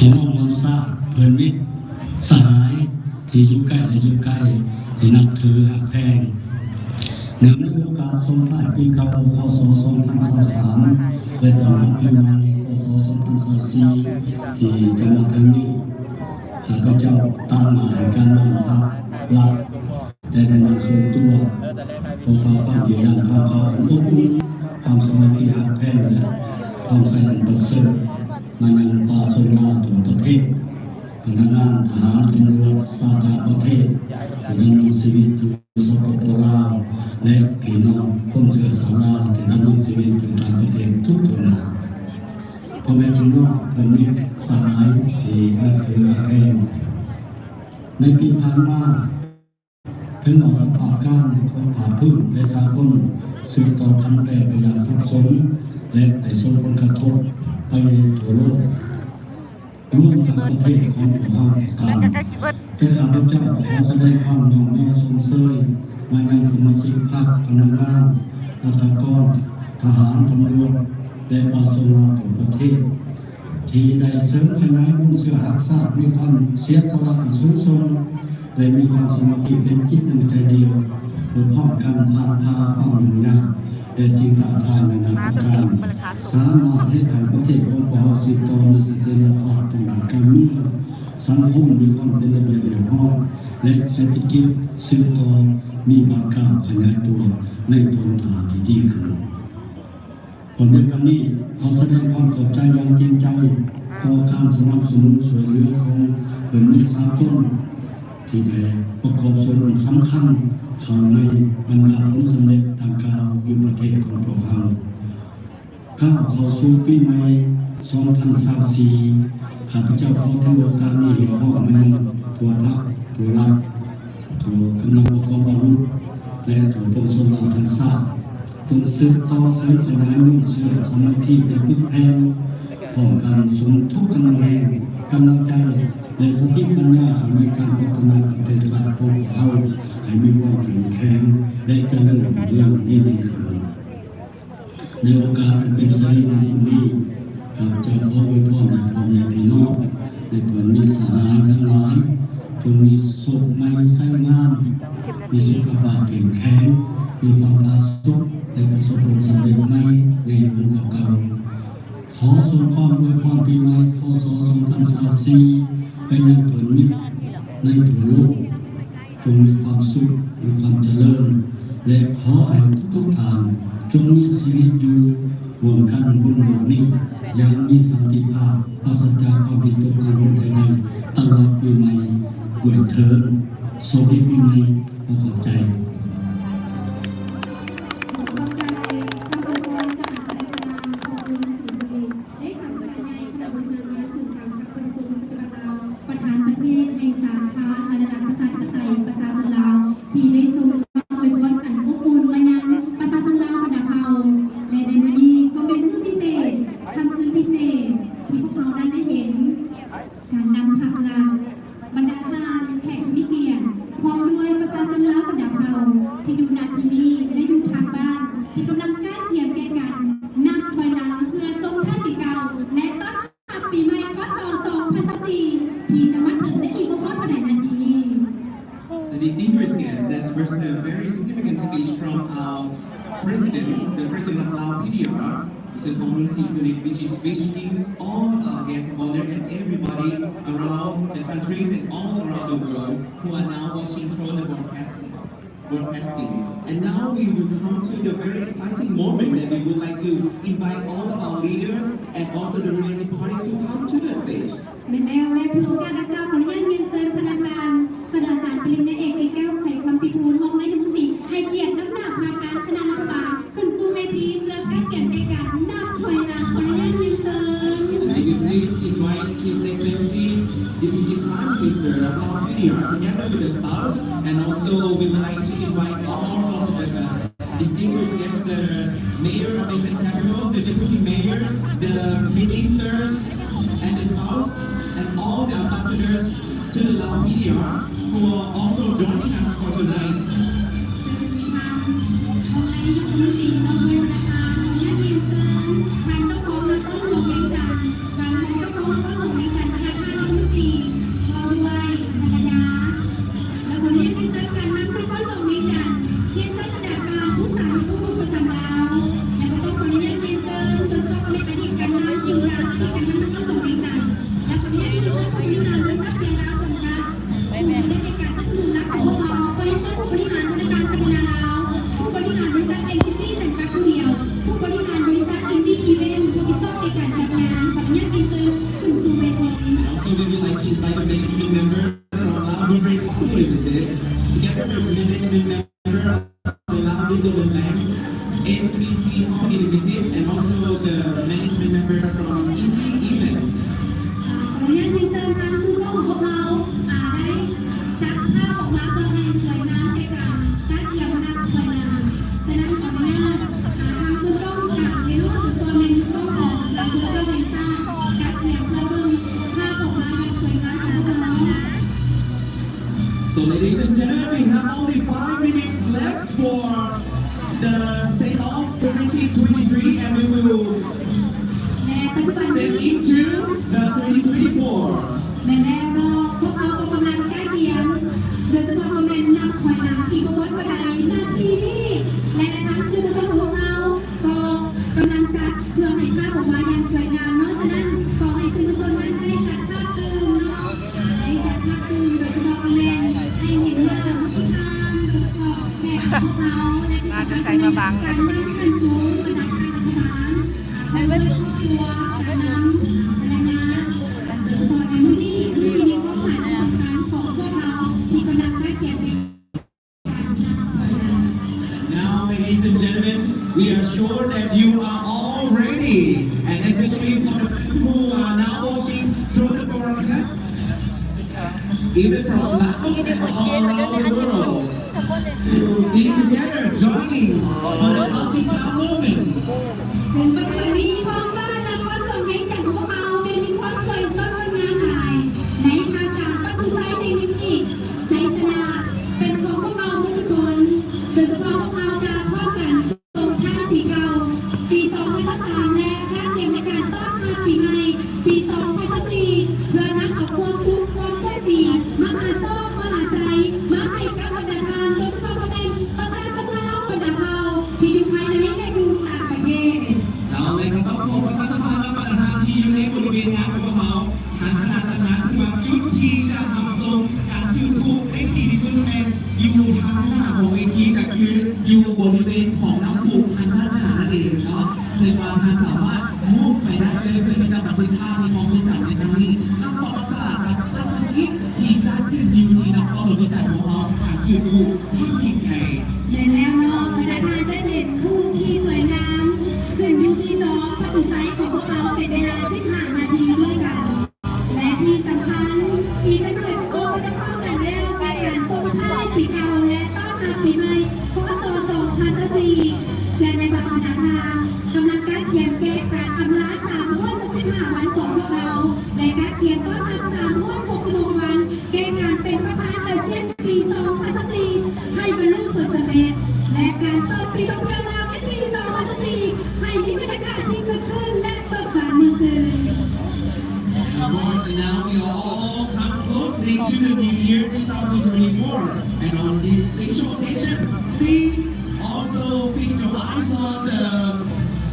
พี่น้องมนซาเพื่อนมิตรสหาย ที่อยู่ใกล้และอยู่ไกลที่นับถือหักแพงเนื่องในโอกาสสงท้ายปีเก่าคศ2023และต้อนรับปีใหม่คศ2024ที่จะมาถึงนี้ข้าพเจ้าตั้งหมายการนำพักหลักและแนะนำส่วนตัวขอฝากความดีอย่างข่าวข่าวของพวกคุณความสมัคคีหักแพงและความใส่อันประเสริฐ มายังปาสงลาวทั่วประเทศพนักงานทหารตำรวจสาธารณประเทศที่ดำรงชีวิตอยู่สปปลาวและพี่น้องคนเสือสาวลาวที่ดำรงชีวิตอยู่ต่างประเทศทุกตัวนาพ่อแม่พี่น้องเพื่อนมิตรสหายที่นับถืออาแพงในปีผ่านมาถึงเอาสภาพการของผ่าพื้นและสากลสืบต่อพันแปรไปอย่างสับสนและได้ส่งผลกระทบ ไปทั่วโลกร่วมกับประเทศของเราตามแต่ข้าพเจ้าขอแสดงความยอมรับสงเสยมายังสมาชิกพรรคพนักงานรัฐกรทหารตำรวจและปราชญ์ลของประเทศ ที่ได้เสริมขยายมุ่งเสือหักษาบมีความเสียสละอันสูงส่งและมีความสมัครเป็นจิตหนึ่งใจเดียวเพื่อป้องกันผ่านพาความยุ่งยาก และสิ่งท้าทานนาประการสามารถให้ทางประเทศของพวกเราสืบต่อมีเสถียรภาพทางด้านการเมืองสังคมมีความเป็นระเบียบเรียบร้อยและเศรษฐกิจสืบต่อมีบาก้าวขยายตัวในทางทางที่ดีขึ้นผลเดียวกันนี้ขอแสดงความขอบใจอย่างจริงใจต่อการสนับสนุนช่วยเหลือของเพื่อนมิตรสากล ที่ได้ประกอบส่วนสำคัญเข้าในบรรดาผลสำเร็จดังกล่าวอยู่ประเทศของพวกเราก้าวเข้าสู่ปีใหม่2024ข้าพเจ้าขอถือโอกาสนี้ให้ห้องมายังตัวพระตัวรัฐตัวกำลังประกอบอาวุธและตัวปกสมเราทั้งทราบจนสืบต่อสืบขยายมุ่งเสือสมาธิเป็นพิกแพงพร้อมกันสูงทุกกำลังแรงกำลังใจ ในสติปัญญาทำให้การพัฒนาประเทศชาติของเราให้มีความแข็งแกร่งและเจริญเรื่องนี้ในครั้งในโอกาสเป็นสริมงคลนี้ข้บเจ้าขอไว้พ่อแม่พ่อแม่พี่น้องในผลมิสหายทั้งหลายจงมีสุขไม่ใส่งามมีสุขภาพแข็งแกร่งมีความกระสุกและประสบผลสำเร็จในในวงการขอส่งความไว้พรปีใหม่ขอสอ2 0 3 4 ได้ในผืนมิตรในผืวโลก จงมีความสุขมีความเจริญ และขอให้ทุกทุกทาง จงมีชีวิตอยู่รวมกันบนโลกนี้อย่างมีสันติภาพปราศจากความผิดตกกังวนใดๆตลอดปีใหม่ด้วยเถิดสวัสดีปีใหม่ขอขอบใจ So distinguished guests, that's first a very significant speech from our president, the president of our PDR, Mrs. Honglun Sisulik, which is wishing all our guests of honor and everybody around the countries and all around the world who are now watching through the broadcasting. Broadcasting. And now we will come to the very exciting moment that we would like to invite all of our leaders and also the related party to come to the stage. เป็นแล้วและถือโอกาสดังกล่าวขออนุญาต the Armed Members of the Spouse and also Legal Defense, NCC Home Limited, and also the management member ಮೇಲೆ ladies and gentlemen. We are sure that you are all ready. And especially for the people who are now watching through the broadcast, even from Laos and all around the world, to be together, joining for the Culty Power and now we are all come closely to the new year 2024. And on this special occasion, please also fix your eyes on uh,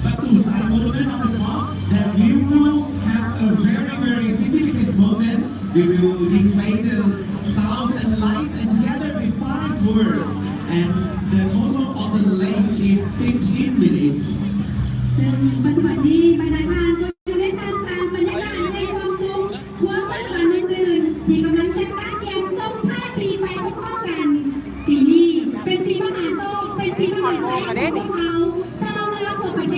the Batusai monument at the top, that we will have a very, very significant moment. We will display the sounds and lights and together with five words. พรโฮมกันได้นี่าวรือประเท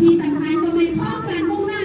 ที่สำคัญก็เป็นพ่อการมุ่งหน้า